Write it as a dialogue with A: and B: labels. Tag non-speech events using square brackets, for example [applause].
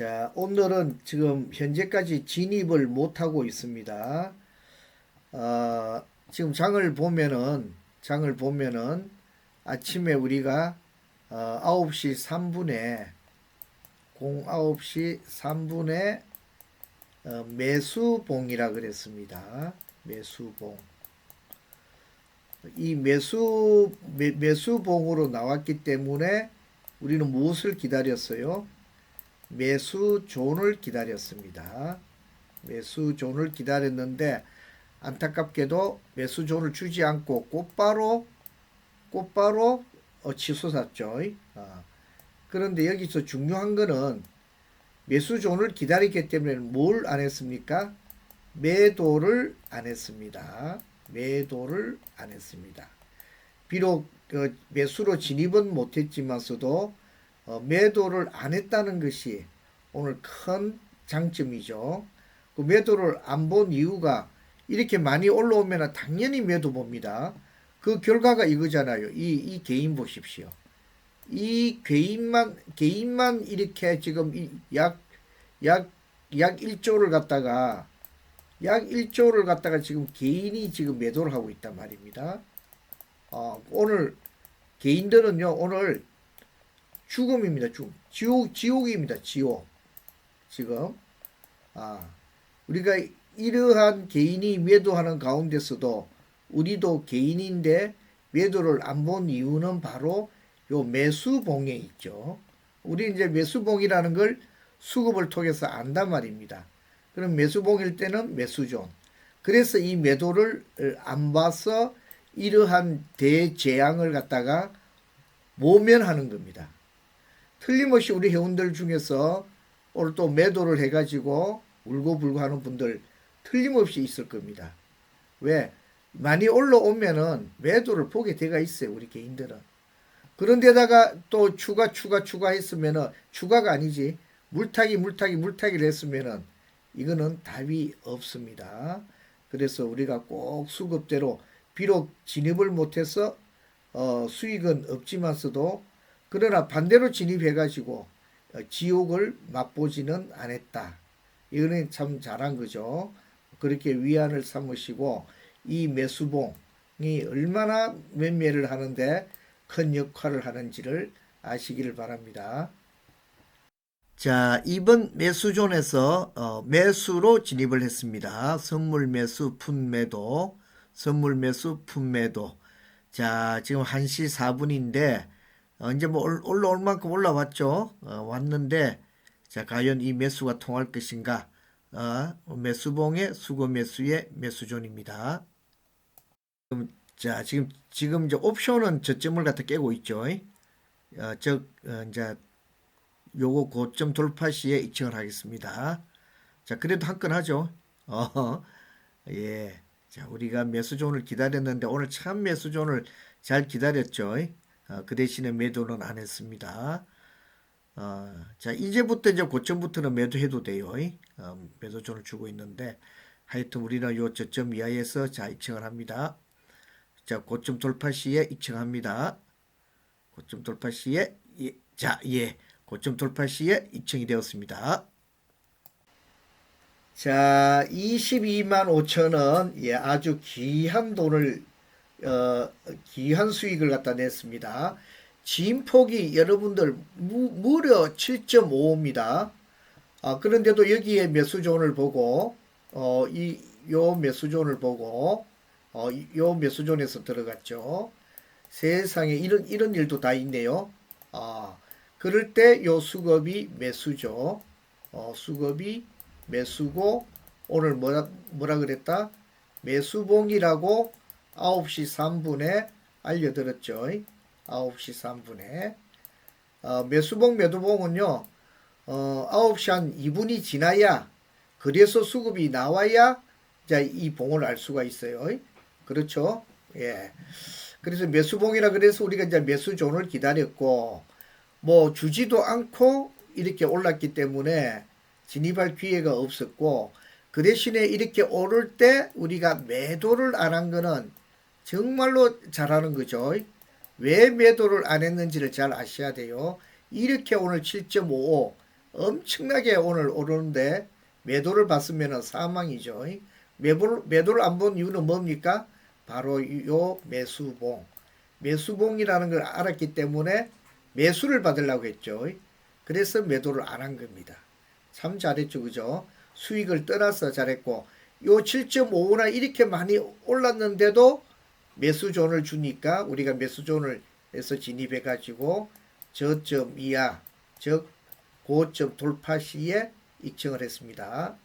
A: 자, 오늘은 지금 현재까지 진입을 못하고 있습니다. 어, 지금 장을 보면은, 장을 보면은 아침에 우리가 어, 9시 3분에, 09시 3분에 어, 매수봉이라 그랬습니다. 매수봉. 이 매수, 매, 매수봉으로 나왔기 때문에 우리는 무엇을 기다렸어요? 매수 존을 기다렸습니다. 매수 존을 기다렸는데 안타깝게도 매수 존을 주지 않고 곧바로 곧바로 어, 치솟았죠. 아, 그런데 여기서 중요한 거는 매수 존을 기다렸기 때문에 뭘 안 했습니까? 매도를 안 했습니다. 매도를 안 했습니다. 비록 그 매수로 진입은 못했지만서도 어, 매도를 안 했다는 것이 오늘 큰 장점이죠. 그 매도를 안 본 이유가 이렇게 많이 올라오면 당연히 매도 봅니다. 그 결과가 이거잖아요. 이, 이 개인 보십시오. 이 개인만, 개인만 이렇게 지금 이 약, 약, 약 1조를 갖다가 약 1조를 갖다가 지금 개인이 지금 매도를 하고 있단 말입니다. 어, 오늘 개인들은요, 오늘 죽음입니다. 죽음. 지옥, 지옥입니다. 지옥. 지금. 아, 우리가 이러한 개인이 매도하는 가운데서도 우리도 개인인데 매도를 안 본 이유는 바로 요 매수봉에 있죠. 우리 이제 매수봉이라는 걸 수급을 통해서 안단 말입니다. 그럼 매수봉일 때는 매수존. 그래서 이 매도를 안 봐서 이러한 대재앙을 갖다가 모면하는 겁니다. 틀림없이 우리 회원들 중에서 오늘 또 매도를 해가지고 울고불고 하는 분들 틀림없이 있을 겁니다. 왜? 많이 올라오면은 매도를 보게 돼가 있어요, 우리 개인들은. 그런데다가 또 추가, 추가, 추가 했으면은, 추가가 아니지. 물타기, 물타기, 물타기를 했으면은, 이거는 답이 없습니다. 그래서 우리가 꼭 수급대로, 비록 진입을 못해서, 어, 수익은 없지만서도, 그러나 반대로 진입해가지고, 어, 지옥을 맛보지는 않았다. 이거는 참 잘한 거죠. 그렇게 위안을 삼으시고 이 매수봉이 얼마나 매매를 하는데 큰 역할을 하는지를 아시기를 바랍니다. 자, 이번 매수존에서 어, 매수로 진입을 했습니다. 선물 매수, 푼 매도, 선물 매수, 푼 매도. 자, 지금 1시 4분인데 어, 이제 뭐 올- 올라올 만큼 올라왔죠. 어, 왔는데 자, 과연 이 매수가 통할 것인가? 어, 매수봉의 수거 매수의 매수존입니다. 그럼 자, 지금 지금 이제 옵션은 저점을 갖다 깨고 있죠. 어, 즉 어, 이제 요거 고점 돌파 시에 이칭을 하겠습니다. 자, 그래도 한 건 하죠. [laughs] 어, 예. 자, 우리가 매수존을 기다렸는데 오늘 참 매수존을 잘 기다렸죠. 어, 그 대신에 매도는 안 했습니다. 어, 자, 이제부터 이제 고점부터는 매도해도 돼요. 어, 매도존을 주고 있는데 하여튼 우리는 요 저점 이하에서 자, 이칭을 합니다. 자, 고점 돌파 시에 이칭합니다. 고점 돌파 시에 예, 자, 예. 고점 돌파 시에 이칭이 되었습니다. 자, 22만 5천 원. 예, 아주 귀한 돈을 어, 귀한 수익을 갖다 냈습니다. 진폭이 여러분들 무, 무려 7.5입니다. 아, 그런데도 여기에 매수존을 보고 어, 이 요 매수존을 보고 어, 이- 요 매수존에서 들어갔죠. 세상에 이런 이런 일도 다 있네요. 아, 그럴 때 요 수급이 매수죠. 어, 수급이 매수고 오늘 뭐라 뭐라 그랬다? 매수봉이라고 9시 3분에 알려드렸죠. 9시 3분에 어, 매수봉 매도봉은요. 어, 9시 한 2분이 지나야 그래서 수급이 나와야 자, 이 봉을 알 수가 있어요. 그렇죠? 예. 그래서 매수봉이라 그래서 우리가 이제 매수존을 기다렸고 뭐 주지도 않고 이렇게 올랐기 때문에 진입할 기회가 없었고 그 대신에 이렇게 오를 때 우리가 매도를 안 한 거는 정말로 잘하는 거죠. 왜 매도를 안 했는지를 잘 아셔야 돼요. 이렇게 오늘 7.55 엄청나게 오늘 오르는데 매도를 봤으면 사망이죠. 매도를, 매도를 안 본 이유는 뭡니까? 바로 요 매수봉. 매수봉이라는 걸 알았기 때문에 매수를 받으려고 했죠. 그래서 매도를 안 한 겁니다. 참 잘했죠. 그죠? 수익을 떠나서 잘했고 요 7.55나 이렇게 많이 올랐는데도 매수존을 주니까 우리가 매수존을 해서 진입해 가지고 저점 이하 즉 고점 돌파 시에 입증을 했습니다.